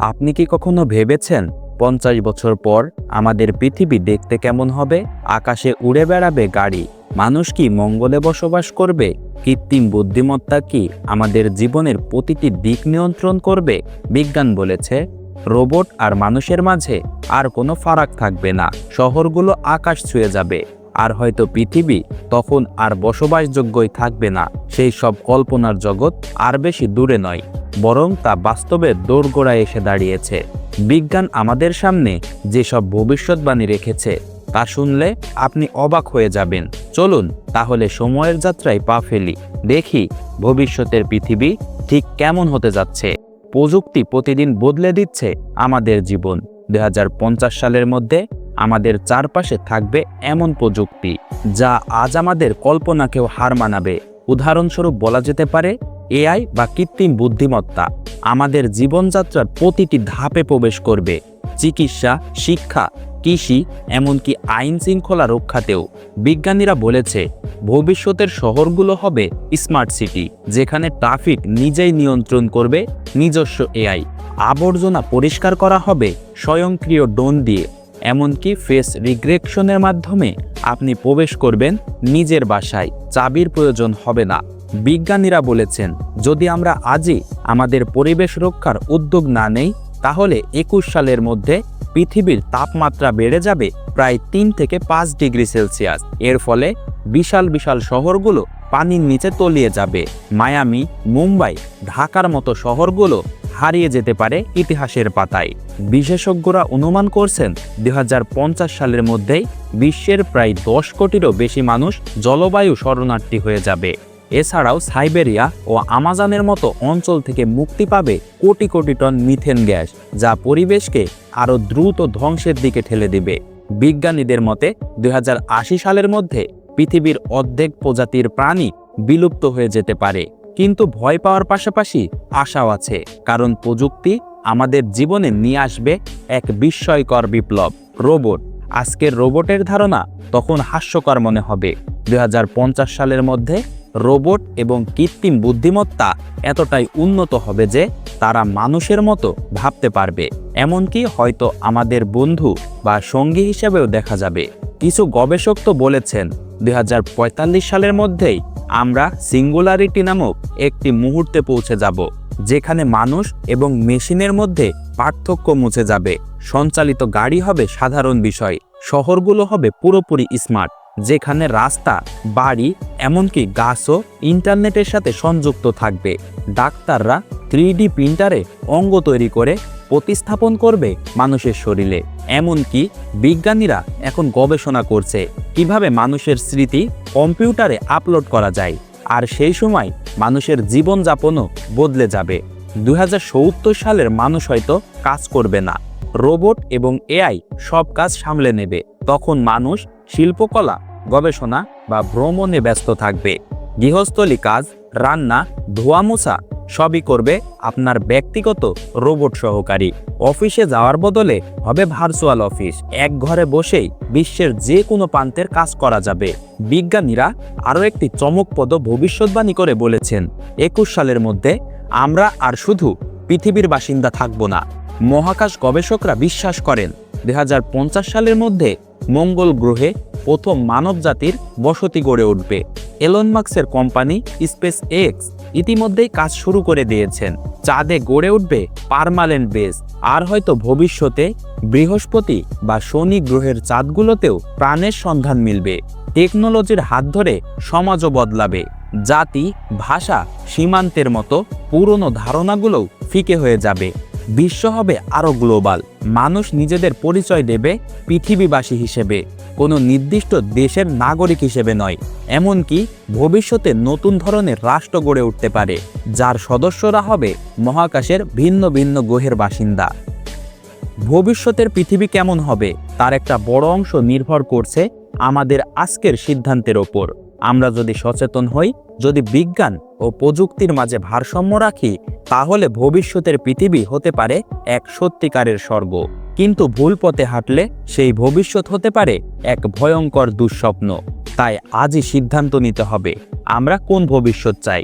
আপনি কি কখনো ভেবেছেন পঞ্চাশ বছর পর আমাদের পৃথিবী দেখতে কেমন হবে? আকাশে উড়ে বেড়াবে গাড়ি। মানুষ কি মঙ্গলে বসবাস করবে? কৃত্রিম বুদ্ধিমত্তা কি আমাদের জীবনের প্রতিটি দিক নিয়ন্ত্রণ করবে? বিজ্ঞান বলেছে, রোবট আর মানুষের মাঝে আর কোনো ফারাক থাকবে না। শহরগুলো আকাশ ছুঁয়ে যাবে। আর হয়তো পৃথিবী তখন আর বসবাসযোগ্যই থাকবে না। সেই সব কল্পনার জগৎ আর বেশি দূরে নয়, বরং তা বাস্তবে দোরগোড়ায় এসে দাঁড়িয়েছে। বিজ্ঞান আমাদের সামনে যেসব ভবিষ্যৎবাণী রেখেছে, তা শুনলে আপনি অবাক হয়ে যাবেন। চলুন তাহলে সময়ের যাত্রায় পা ফেলি, দেখি ভবিষ্যতের পৃথিবী ঠিক কেমন হতে যাচ্ছে। প্রযুক্তি প্রতিদিন বদলে দিচ্ছে আমাদের জীবন। দু হাজার পঞ্চাশ সালের মধ্যে আমাদের চারপাশে থাকবে এমন প্রযুক্তি যা আজ আমাদের কল্পনাকেও হার মানাবে। উদাহরণস্বরূপ বলা যেতে পারে, এআই বা কৃত্রিম বুদ্ধিমত্তা আমাদের জীবনযাত্রার প্রতিটি ধাপে প্রবেশ করবে। চিকিৎসা, শিক্ষা, কৃষি, এমনকি আইন শৃঙ্খলা রক্ষাতেও। বিজ্ঞানীরা বলেছে, ভবিষ্যতের শহরগুলো হবে স্মার্ট সিটি, যেখানে ট্রাফিক নিজেই নিয়ন্ত্রণ করবে নিজস্ব এআই। আবর্জনা পরিষ্কার করা হবে স্বয়ংক্রিয় ডোন দিয়ে। এমনকি ফেস রিগ্রেকশনের মাধ্যমে আপনি প্রবেশ করবেন নিজের বাসায়। চাবির প্রয়োজন হবে না। বিজ্ঞানীরা বলেছেন, যদি আমরা আজই আমাদের পরিবেশ রক্ষার উদ্যোগ না নেই, তাহলে একুশ সালের মধ্যে পৃথিবীর তাপমাত্রা বেড়ে যাবে প্রায় তিন থেকে পাঁচ ডিগ্রি সেলসিয়াস। এর ফলে বিশাল বিশাল শহরগুলো পানির নিচে তলিয়ে যাবে। মায়ামি, মুম্বাই, ঢাকার মতো শহরগুলো হারিয়ে যেতে পারে ইতিহাসের পাতায়। বিশেষজ্ঞরা অনুমান করছেন দু হাজার পঞ্চাশ সালের মধ্যেই বিশ্বের প্রায় দশ কোটিরও বেশি মানুষ জলবায়ু শরণার্থী হয়ে যাবে। এছাড়াও সাইবেরিয়া ও আমাজনের মতো অঞ্চল থেকে মুক্তি পাবে crore crore ton methane gas, যা পরিবেশকে আরও দ্রুত ধ্বংসের দিকে ঠেলে দেবে। বিজ্ঞানীদের মতে দু হাজার আশি সালের মধ্যে পৃথিবীর অর্ধেক প্রজাতির প্রাণী বিলুপ্ত হয়ে যেতে পারে। কিন্তু ভয় পাওয়ার পাশাপাশি আশাও আছে, কারণ প্রযুক্তি আমাদের জীবনে নিয়ে আসবে এক বিস্ময়কর বিপ্লব, রোবট। আজকের রোবটের ধারণা তখন হাস্যকর মনে হবে। দুই হাজার পঞ্চাশ সালের মধ্যে রোবট এবং কৃত্রিম বুদ্ধিমত্তা এতটাই উন্নত হবে যে তারা মানুষের মতো ভাবতে পারবে। এমনকি হয়তো আমাদের বন্ধু বা সঙ্গী হিসেবেও দেখা যাবে। কিছু গবেষক তো বলেছেন দু হাজার পঁয়তাল্লিশ সালের মধ্যেই আমরা সিঙ্গুলারিটি নামক একটি মুহূর্তে পৌঁছে যাব, যেখানে মানুষ এবং মেশিনের মধ্যে পার্থক্য মুছে যাবে। সঞ্চালিত গাড়ি হবে সাধারণ বিষয়, শহরগুলো হবে পুরোপুরি স্মার্ট যেখানে রাস্তা, বাড়ি, এমনকি গাছও ইন্টারনেটের সাথে সংযুক্ত থাকবে। ডাক্তাররা থ্রি প্রিন্টারে অঙ্গ তৈরি করে প্রতিস্থাপন করবে মানুষের শরীরে। এমনকি বিজ্ঞানীরা এখন গবেষণা করছে কীভাবে মানুষের স্মৃতি কম্পিউটারে আপলোড করা যায় আর সেই সময় মানুষের জীবনযাপনও বদলে যাবে। দু হাজার সত্তর সালের মানুষ হয়তো কাজ করবে না। রোবট এবং এআই সব কাজ সামলে নেবে। তখন মানুষ শিল্পকলা, গবেষণা বা ভ্রমণে ব্যস্ত থাকবে। গৃহস্থলী কাজ, রান্না ধোয়া মোছা সবই করবে আপনার ব্যক্তিগত রোবট সহকারী। অফিসে যাওয়ার বদলে হবে ভার্চুয়াল অফিস এক ঘরে বসেই বিশ্বের যে কোনো প্রান্তের কাজ করা যাবে। বিজ্ঞানীরা আরও একটি চমকপদ ভবিষ্যৎবাণী করে বলেছেন, একুশ সালের মধ্যে আমরা আর শুধু পৃথিবীর বাসিন্দা থাকব না। মহাকাশ গবেষকরা বিশ্বাস করেন দু হাজার পঞ্চাশ সালের মধ্যে মঙ্গল গ্রহে প্রথম মানব জাতির বসতি গড়ে উঠবে। এলন মার্কসের কোম্পানি স্পেস এক্স ইতিমধ্যেই কাজ শুরু করে দিয়েছেন। চাঁদে গড়ে উঠবে পারমানেন্ট বেস। আর হয়তো ভবিষ্যতে বৃহস্পতি বা শনি গ্রহের চাঁদগুলোতেও প্রাণের সন্ধান মিলবে। টেকনোলজির হাত ধরে সমাজও বদলাবে। জাতি, ভাষা, সীমান্তের মতো পুরনো ধারণাগুলোও ফিকে হয়ে যাবে। বিশ্ব হবে আরও গ্লোবাল। মানুষ নিজেদের পরিচয় দেবে পৃথিবীবাসী হিসেবে। কোনো নির্দিষ্ট দেশের নাগরিক হিসেবে নয়। এমনকি ভবিষ্যতে নতুন ধরনের রাষ্ট্র গড়ে উঠতে পারে, যার সদস্যরা হবে মহাকাশের ভিন্ন ভিন্ন গ্রহের বাসিন্দা। ভবিষ্যতের পৃথিবী কেমন হবে, তার একটা বড় অংশ নির্ভর করছে আমাদের আজকের সিদ্ধান্তের ওপর। আমরা যদি সচেতন হই, যদি বিজ্ঞান ও প্রযুক্তির মাঝে ভারসাম্য রাখি, তাহলে ভবিষ্যতের পৃথিবী হতে পারে এক সত্যিকারের স্বর্গ। কিন্তু ভুল পথে হাঁটলে সেই ভবিষ্যৎ হতে পারে এক ভয়ঙ্কর দুঃস্বপ্ন। তাই আজই সিদ্ধান্ত নিতে হবে, আমরা কোন ভবিষ্যৎ চাই?